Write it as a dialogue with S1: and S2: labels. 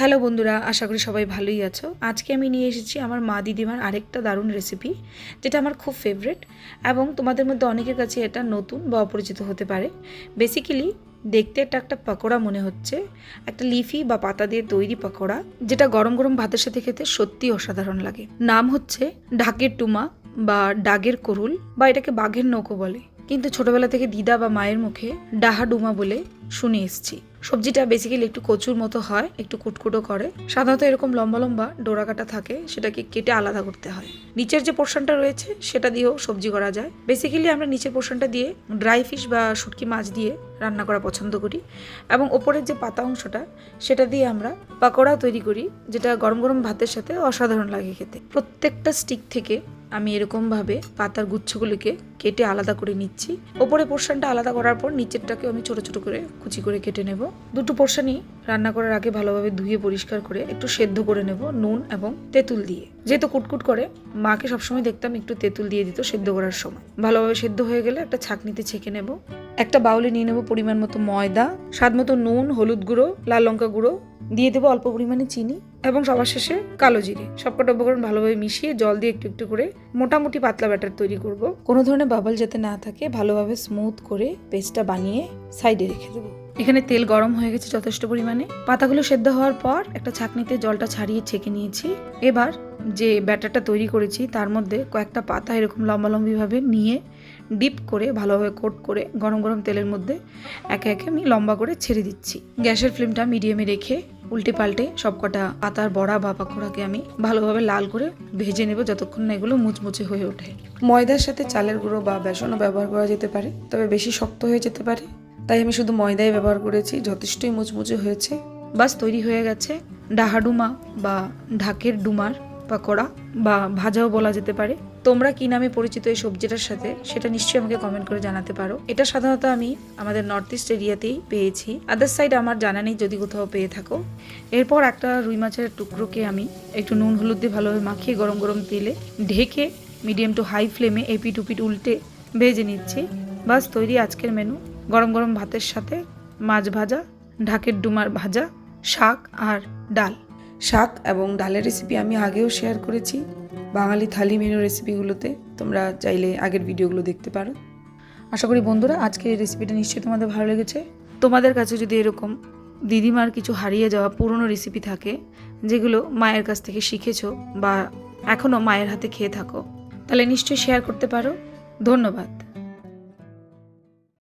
S1: Hello বন্ধুরা, আশা করি সবাই ভালোই আছো। আজকে আমি নিয়ে এসেছি আমার মা দিদিমার আরেকটা দারুণ রেসিপি যেটা আমার খুব ফেভারেট এবং তোমাদের মধ্যে অনেকের কাছে এটা নতুন বা অপরিচিত হতে পারে। বেসিক্যালি দেখতে এটা একটা পকোড়া মনে হচ্ছে, একটা লিফি বা পাতা দিয়ে তৈরি পকোড়া, যেটা গরম গরম ভাতের সাথে খেতে সত্যি অসাধারণ লাগে। নাম হচ্ছে ঢাকের টুমা বা ডাগের করুল বা এটাকে বাঘের নৌকো বলে। কিন্তু ছোটবেলা থেকে দিদা বা মায়ের মুখে ডাহা ডুমা বলে শুনে এসছি। সবজিটা বেসিক্যালি একটু কচুর মতো হয়, একটু কুটকুটো করে। সাধারণত এরকম লম্বা লম্বা ডোরা কাটা থাকে, সেটাকে কেটে আলাদা করতে হয়। নিচের যে পোর্শনটা রয়েছে, সেটা দিয়েও সবজি করা যায়। বেসিক্যালি আমরা নিচের পোর্শনটা দিয়ে ড্রাই ফিশ বা শুটকি মাছ দিয়ে রান্না করা পছন্দ করি। এবং ওপরের যে পাতা অংশটা, সেটা দিয়ে আমরা পাকোড়া তৈরি করি, যেটা গরম গরম ভাতের সাথে অসাধারণ লাগে খেতে। প্রত্যেকটা স্টিক থেকে আমি এরকমভাবে পাতার গুচ্ছগুলিকে কেটে আলাদা করে নিচ্ছি। ওপরে পোর্শনটা আলাদা করার পর নিচেরটাকে আমি ছোট ছোট করে কুচি করে কেটে নেব। দুটো পোর্শনই রান্না করার আগে ভালোভাবে ধুয়ে পরিষ্কার করে একটু সেদ্ধ করে নেব নুন এবং তেঁতুল দিয়ে। যেহেতু কুটকুট করে, মাকে সবসময় দেখতাম একটু তেঁতুল দিয়ে দিত সেদ্ধ করার সময়। ভালোভাবে সেদ্ধ হয়ে গেলে একটা ছাকনিতে ছেঁকে নেব। একটা বাউলে নিয়ে নেব পরিমাণ মতো ময়দা, স্বাদ মতো নুন, হলুদ গুঁড়ো, লাল লঙ্কা গুঁড়ো, দিয়ে দেবো অল্প পরিমাণে চিনি। এবং সবার শেষে কালো জিরে। সবকটা উপকরণ ভালোভাবে মিশিয়ে জল দিয়ে একটু একটু করে মোটামুটি পাতলা ব্যাটার তৈরি করব। কোনো ধরনের বাবল যাতে না থাকে, ভালোভাবে স্মুথ করে পেস্টটা বানিয়ে সাইডে রেখে দেবো। এখানে তেল গরম হয়ে গেছে যথেষ্ট পরিমাণে। পাতাগুলো সেদ্ধ হওয়ার পর একটা ছাঁকনিতে জলটা ছাড়িয়ে ছেঁকে নিয়েছি। এবার যে ব্যাটারটা তৈরি করেছি, তার মধ্যে কয়েকটা পাতা এরকম লম্বালম্বিভাবে নিয়ে ডিপ করে ভালোভাবে কোট করে গরম গরম তেলের মধ্যে একে একে আমি লম্বা করে ছেড়ে দিচ্ছি। গ্যাসের ফ্লেমটা মিডিয়ামে রেখে উল্টে পাল্টে সবকটা পাতার বড়া বা পাকোড়াকে আমি ভালোভাবে লাল করে ভেজে নেব যতক্ষণ না এগুলো মুচমুচে হয়ে ওঠে। ময়দার সাথে চালের গুঁড়ো বা বেসনও ব্যবহার করা যেতে পারে, তবে বেশি শক্ত হয়ে যেতে পারে। তাই আমি শুধু ময়দাই ব্যবহার করেছি, যথেষ্টই মুচমুচে হয়েছে। বাস, তৈরি হয়ে গেছে ডাহাডুমা বা ঢাকের ডুমার পাকোড়া বা ভাজাও বলা যেতে পারে। তোমরা কি নামে পরিচিত এই সবজিটার সাথে সেটা নিশ্চয়ই আমাকে কমেন্ট করে জানাতে পারো। এটা সাধারণত আমি আমাদের নর্থ ইস্ট এরিয়াতেই পেয়েছি। আদার সাইড আমার জানা নেই, যদি কোথাও পেয়ে থাকো। এরপর একটা রুই মাছের টুকরোকে আমি একটু নুন, হলুদ দিয়ে ভালোভাবে মাখিয়ে গরম গরম তেলে ঢেকে মিডিয়াম টু হাই ফ্লেমে এপিট উপিট উল্টে ভেজে নিচ্ছি। বাস তৈরি আজকের মেনু গরম গরম ভাতের সাথে মাছ ভাজা, ঢাকের ডুমার ভাজা, শাক আর ডাল। শাক এবং ডালের রেসিপি আমি আগেও শেয়ার করেছি। বাঙালি থালি মেনু রেসিপিগুলোতে তোমরা চাইলে আগের ভিডিওগুলো দেখতে পারো। আশা করি বন্ধুরা আজকের এই রেসিপিটা নিশ্চয়ই তোমাদের ভালো লেগেছে। তোমাদের কাছে যদি এরকম দিদিমার কিছু হারিয়ে যাওয়া পুরনো রেসিপি থাকে, যেগুলো মায়ের কাছ থেকে শিখেছো বা এখনও মায়ের হাতে খেয়ে থাকো, তাহলে নিশ্চয়ই শেয়ার করতে পারো। ধন্যবাদ।